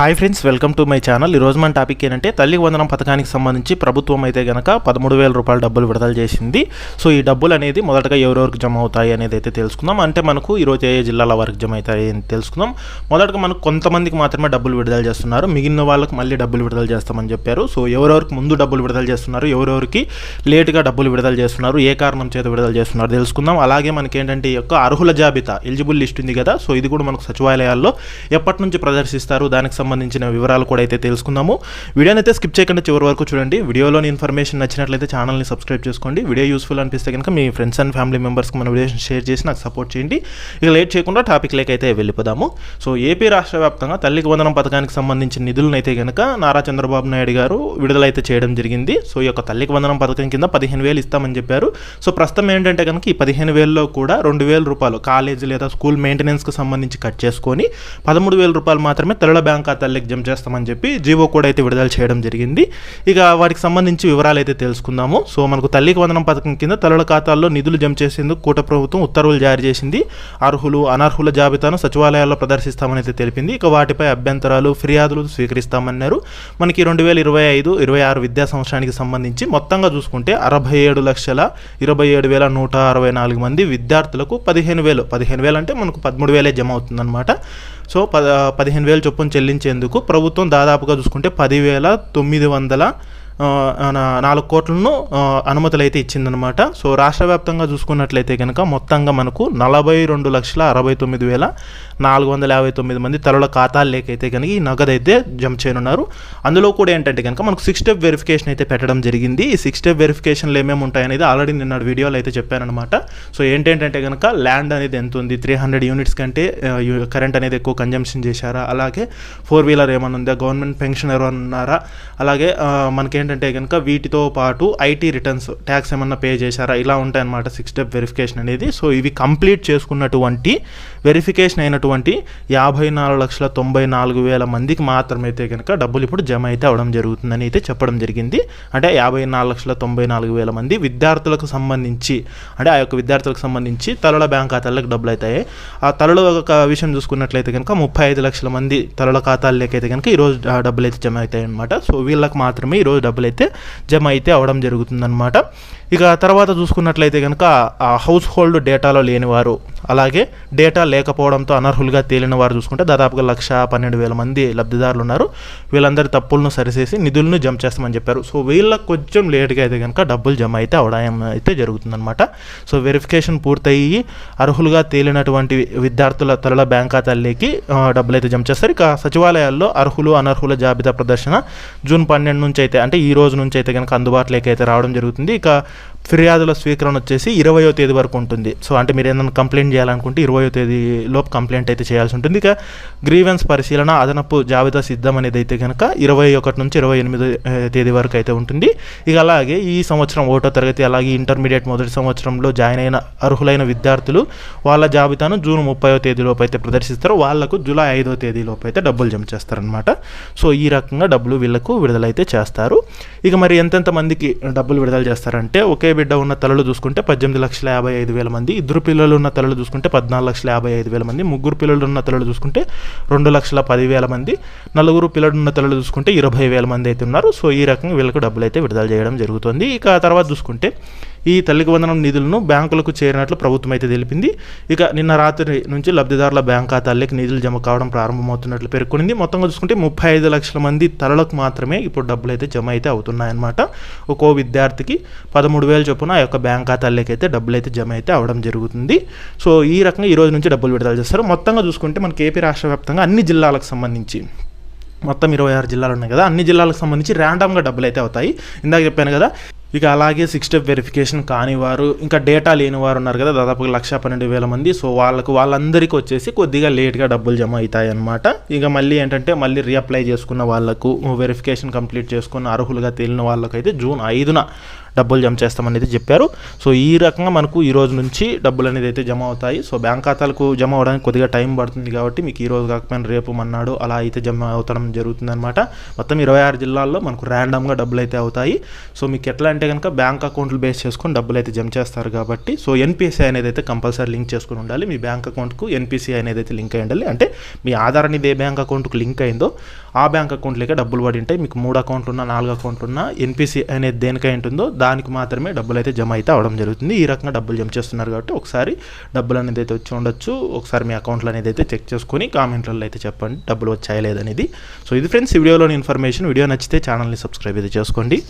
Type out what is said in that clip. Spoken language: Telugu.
Hi friends welcome to my channel. ఈరోజు మన టాపిక్ ఏంటంటే తల్లి వందనం పథకానికి సంబంధించి ప్రభుత్వం అయితే కనుక పదమూడు వేల రూపాయల డబ్బులు విడుదల చేసింది. సో ఈ డబ్బులు అనేది మొదటగా ఎవరెవరికి జమ అవుతాయి అనేది అయితే తెలుసుకుందాం. అంటే మనకు ఈరోజు ఏ జిల్లాల వరకు జమ అవుతాయి అని తెలుసుకుందాం. మొదటగా మనకు కొంతమందికి మాత్రమే డబ్బులు విడుదల చేస్తున్నారు. మిగిలిన వాళ్ళకి మళ్ళీ డబ్బులు విడుదల చేస్తామని చెప్పారు. సో ఎవరెవరికి ముందు డబ్బులు విడుదల చేస్తున్నారు ఎవరెవరికి లేటుగా డబ్బులు విడుదల చేస్తున్నారు ఏ కారణం చేత విడుదల చేస్తున్నారు తెలుసుకుందాం. అలాగే మనకి ఏంటంటే ఈ యొక్క అర్హుల జాబితా ఎలిజిబుల్ లిస్ట్ ఉంది కదా. సో ఇది కూడా మనకు సచివాలయాల్లో ఎప్పటి నుంచి ప్రదర్శిస్తారు దానికి సంబంధించిన వివరాలు కూడా అయితే తెలుసుకుందాము. వీడియోని అయితే స్కిప్ చేయకుండా చివరి వరకు చూడండి. వీడియోలోని ఇన్ఫర్మేషన్ నచ్చినట్లయితే ఛానల్ని సబ్స్క్రైబ్ చేసుకోండి. వీడియో యూస్ఫుల్ అనిపిస్తే కనుక మీ ఫ్రెండ్స్ అండ్ ఫ్యామిలీ మెంబర్స్కి మన వీడియో షేర్ చేసి నాకు సపోర్ట్ చేయండి. ఇక లేట్ చేయకుండా టాపిక్ లేక అయితే వెళ్ళిపోదాము. సో ఏపీ రాష్ట్ర వ్యాప్తంగా తల్లికి వందనం పథకానికి సంబంధించిన నిధులను అయితే కనుక నారా చంద్రబాబు నాయుడు గారు విడుదలైతే చేయడం జరిగింది. సో ఈ యొక్క తల్లికి వందనం పథకం కింద పదిహేను వేలు ఇస్తామని చెప్పారు. సో ప్రస్తుతం ఏంటంటే కనుక ఈ పదిహేను వేలలో కూడా రెండు వేల రూపాయలు కాలేజీ లేదా స్కూల్ మెయింటెనెన్స్కి సంబంధించి కట్ చేసుకొని పదమూడు వేల రూపాయలు మాత్రమే తెల్ల బ్యాంక్ తల్లికి జమ చేస్తామని చెప్పి జీవో కూడా అయితే విడుదల చేయడం జరిగింది. ఇక వాటికి సంబంధించి వివరాలు అయితే తెలుసుకుందాము. సో మనకు తల్లికి వందనం పథకం కింద తల్లుల ఖాతాల్లో నిధులు జమ చేసేందుకు కూట ప్రభుత్వం ఉత్తర్వులు జారీ చేసింది. అర్హులు అనర్హుల జాబితాను సచివాలయాల్లో ప్రదర్శిస్తామని అయితే తెలిపింది. ఇక వాటిపై అభ్యంతరాలు ఫిర్యాదులు స్వీకరిస్తామన్నారు. మనకి రెండు వేల ఇరవై ఐదు ఇరవై ఆరు విద్యా సంవత్సరానికి సంబంధించి మొత్తంగా చూసుకుంటే అరవై ఏడు లక్షల ఇరవై ఏడు వేల నూట అరవై నాలుగు మంది విద్యార్థులకు పదిహేను వేలు పదిహేను వేలు అంటే మనకు పదమూడు వేలే జమ అవుతుందన్నమాట. సో పద పదిహేను వేలు చొప్పున చెల్లించేందుకు ప్రభుత్వం దాదాపుగా చూసుకుంటే పదివేల తొమ్మిది వందల నాలుగు కోట్లను అనుమతులు అయితే ఇచ్చిందనమాట సో రాష్ట్ర వ్యాప్తంగా చూసుకున్నట్లయితే కనుక మొత్తంగా మనకు నలభై రెండు లక్షల అరవై తొమ్మిది వేల నాలుగు వందల యాభై తొమ్మిది మంది తలల ఖాతాలు లేకైతే కనుక ఈ నగదు అయితే జమ చేయనున్నారు. అందులో కూడా ఏంటంటే కనుక మనకు సిక్స్ స్టెప్ వెరిఫికేషన్ అయితే పెట్టడం జరిగింది. ఈ సిక్స్ స్టెప్ వెరిఫికేషన్లు ఏమేమి ఉంటాయనేది ఆల్రెడీ నిన్న వీడియోలో అయితే చెప్పానమాట సో ఏంటంటే కనుక ల్యాండ్ అనేది ఎంత ఉంది? త్రీ హండ్రెడ్ యూనిట్స్ కంటే కరెంట్ అనేది ఎక్కువ కన్జంప్షన్ చేశారా? అలాగే ఫోర్ వీలర్ ఏమైనా ఉందా? గవర్నమెంట్ పెన్షన్ ఎవరైనా ఉన్నారా? అలాగే మనకేంటి ఏంటంటే కనుక వీటితో పాటు ఐటీ రిటర్న్స్ ట్యాక్స్ ఏమన్నా పే చేశారా? ఇలా ఉంటాయన్నమాట సిక్స్ స్టెప్ వెరిఫికేషన్ అనేది. సో ఇవి కంప్లీట్ చేసుకున్నటువంటి వెరిఫికేషన్ అయినటువంటి యాభై నాలుగు లక్షల తొంభై నాలుగు వేల మందికి మాత్రమైతే కనుక డబ్బులు ఇప్పుడు జమ అయితే అవడం జరుగుతుందని అయితే చెప్పడం జరిగింది. అంటే యాభై నాలుగు లక్షల తొంభై నాలుగు వేల మంది విద్యార్థులకు సంబంధించి అంటే ఆ యొక్క విద్యార్థులకు సంబంధించి తలల బ్యాంక్ ఖాతాలకు డబ్బులు అవుతాయి ఆ తలల ఒక విషయం చూసుకున్నట్లయితే కనుక ముప్పై ఐదు లక్షల మంది తలల ఖాతాలకైతే కనుక ఈరోజు డబ్బులు అయితే జమ అవుతాయి అనమాట సో వీళ్ళకి మాత్రమే ఈరోజు డబ్బులు అయితే జమ అయితే అవడం జరుగుతుందన్నమాట. ఇక తర్వాత చూసుకున్నట్లయితే కనుక హౌస్ హోల్డ్ డేటాలో లేనివారు అలాగే డేటా లేకపోవడంతో అనర్హులుగా తేలిన వారు చూసుకుంటే దాదాపుగా లక్ష పన్నెండు వేల మంది లబ్ధిదారులు ఉన్నారు. వీళ్ళందరి తప్పులను సరిచేసి నిధులను జమ చేస్తామని చెప్పారు. సో వీళ్ళకి కొంచెం లేట్గా అయితే కనుక డబ్బులు జమ అయితే అవడం అయితే జరుగుతుందన్నమాట. సో వెరిఫికేషన్ పూర్తయ్యి అర్హులుగా తేలినటువంటి విద్యార్థుల తలల బ్యాంక్ ఖాతాల్లోకి డబ్బులు అయితే జమ చేస్తారు. ఇక సచివాలయాల్లో అర్హులు అనర్హుల జాబితా ప్రదర్శన జూన్ పన్నెండు నుంచి అయితే అంటే ఈ రోజు నుంచి అయితే కనుక అందుబాటులోకి అయితే రావడం జరుగుతుంది. ఇక ఫిర్యాదుల స్వీకరణ వచ్చేసి ఇరవయో తేదీ వరకు ఉంటుంది. సో అంటే మీరు ఏదైనా కంప్లైంట్ చేయాలనుకుంటే ఇరవయో తేదీలోపు కంప్లైంట్ అయితే చేయాల్సి ఉంటుంది. ఇక గ్రీవెన్స్ పరిశీలన అదనపు జాబితా సిద్ధం అనేది అయితే కనుక ఇరవై ఒకటి నుంచి ఇరవై ఎనిమిది తేదీ వరకు అయితే ఉంటుంది. ఇక అలాగే ఈ సంవత్సరం ఒకటో తరగతి అలాగే ఇంటర్మీడియట్ మొదటి సంవత్సరంలో జాయిన్ అయిన అర్హులైన విద్యార్థులు వాళ్ళ జాబితాను జూన్ ముప్పైవ తేదీలోపు అయితే ప్రదర్శిస్తారు. వాళ్ళకు జూలై ఐదో తేదీలోపు అయితే డబ్బులు జమ చేస్తారనమాట సో ఈ రకంగా డబ్బులు వీళ్ళకు విడుదలైతే చేస్తారు. ఇక మరి ఎంతెంత మందికి డబ్బులు విడుదల చేస్తారంటే ఒకే బిడ్డ ఉన్న తలలు చూసుకుంటే పద్దెనిమిది లక్షల యాభై ఐదు వేల మంది ఇద్దరు పిల్లలు ఉన్న తలలు చూసుకుంటే పద్నాలుగు లక్షల యాభై ఐదు వేల మంది ముగ్గురు పిల్లలు ఉన్న తలలు చూసుకుంటే రెండు లక్షల పదివేల మంది నలుగురు పిల్లలు ఉన్న తలలు చూసుకుంటే ఇరవై వేల మంది అయితే ఉన్నారు. సో ఈ రకంగా వీళ్ళకు డబ్బులు అయితే విడుదల చేయడం జరుగుతుంది. ఇక ఆ తర్వాత చూసుకుంటే ఈ తల్లికి వందనం నిధులను బ్యాంకులకు చేరినట్లు ప్రభుత్వం అయితే తెలిపింది. ఇక నిన్న రాత్రి నుంచి లబ్ధిదారుల బ్యాంక్ ఖాతాల్లోకి నిధులు జమ కావడం ప్రారంభమవుతున్నట్లు పేర్కొనింది. మొత్తంగా చూసుకుంటే ముప్పై ఐదు లక్షల మంది తలలకు మాత్రమే ఇప్పుడు డబ్బులు అయితే జమ అయితే అవుతున్నాయన్నమాట. ఒక్కో విద్యార్థికి పదమూడు వేలు చొప్పున ఆ యొక్క బ్యాంక్ ఖాతాల్లోకి అయితే డబ్బులు అయితే జమ అయితే అవడం జరుగుతుంది. సో ఈ రకంగా ఈ రోజు నుంచి డబ్బులు విడుదల చేస్తారు. మొత్తంగా చూసుకుంటే మనకి ఏపీ రాష్ట్ర వ్యాప్తంగా అన్ని జిల్లాలకు సంబంధించి మొత్తం ఇరవై ఆరు జిల్లాలు ఉన్నాయి కదా. అన్ని జిల్లాలకు సంబంధించి ర్యాండమ్గా డబ్బులు అయితే అవుతాయి. ఇందాక చెప్పాను కదా ఇక అలాగే సిక్స్ స్టెప్ వెరిఫికేషన్ కాని వారు ఇంకా డేటా లేని వారు ఉన్నారు కదా దాదాపు లక్ష పన్నెండు వేల మంది. సో వాళ్ళకు వాళ్ళందరికీ వచ్చేసి కొద్దిగా లేట్గా డబ్బులు జమ అవుతాయి అనమాట ఇక మళ్ళీ ఏంటంటే మళ్ళీ రీఅప్లై చేసుకున్న వాళ్ళకు వెరిఫికేషన్ కంప్లీట్ చేసుకున్న అర్హులుగా తేలిన వాళ్ళకైతే జూన్ ఐదున డబ్బులు జమ చేస్తామనేది చెప్పారు. సో ఈ రకంగా మనకు ఈ రోజు నుంచి డబ్బులు అనేది అయితే జమ అవుతాయి. సో బ్యాంక్ ఖాతాలకు జమ అవడానికి కొద్దిగా టైం పడుతుంది కాబట్టి మీకు ఈ రోజు కాకపోయినా రేపు మన్నాడు అలా అయితే జమ అవుతడం జరుగుతుందన్నమాట. మొత్తం ఇరవై ఆరు జిల్లాల్లో మనకు ర్యాండమ్గా డబ్బులు అయితే అవుతాయి. సో మీకు ఎట్లా అంటే కనుక బ్యాంక్ అకౌంట్లు బేస్ చేసుకొని డబ్బులు అయితే జమ చేస్తారు కాబట్టి సో ఎన్పిసిఐ అనేది అయితే కంపల్సరీ లింక్ చేసుకుని ఉండాలి. మీ బ్యాంక్ అకౌంట్కు ఎన్పిసిఐ అనేది అయితే లింక్ అయి ఉండాలి. అంటే మీ ఆధార్ అనేది ఏ బ్యాంక్ అకౌంట్కు లింక్ అయిందో ఆ బ్యాంక్ అకౌంట్లోకే డబ్బులు పడి ఉంటాయి. మీకు మూడు అకౌంట్లు ఉన్నా నాలుగు అకౌంట్లు ఉన్నా ఎన్పిసి అనేది దేనికై ఉంటుందో దానికి మాత్రమే డబ్బులు అయితే జమ అయితే అవడం జరుగుతుంది. ఈ రకంగా డబ్బులు జమ చేస్తున్నారు కాబట్టి ఒకసారి డబ్బులు అనేది అయితే వచ్చి ఉండొచ్చు. ఒకసారి మీ అకౌంట్లో అనేది అయితే చెక్ చేసుకొని కామెంట్లలో అయితే చెప్పండి డబ్బులు వచ్చాయా లేదనేది సో ఇది ఫ్రెండ్స్ వీడియోలోని ఇన్ఫర్మేషన్ వీడియో నచ్చితే ఛానల్ని సబ్స్క్రైబ్ అయితే చేసుకోండి.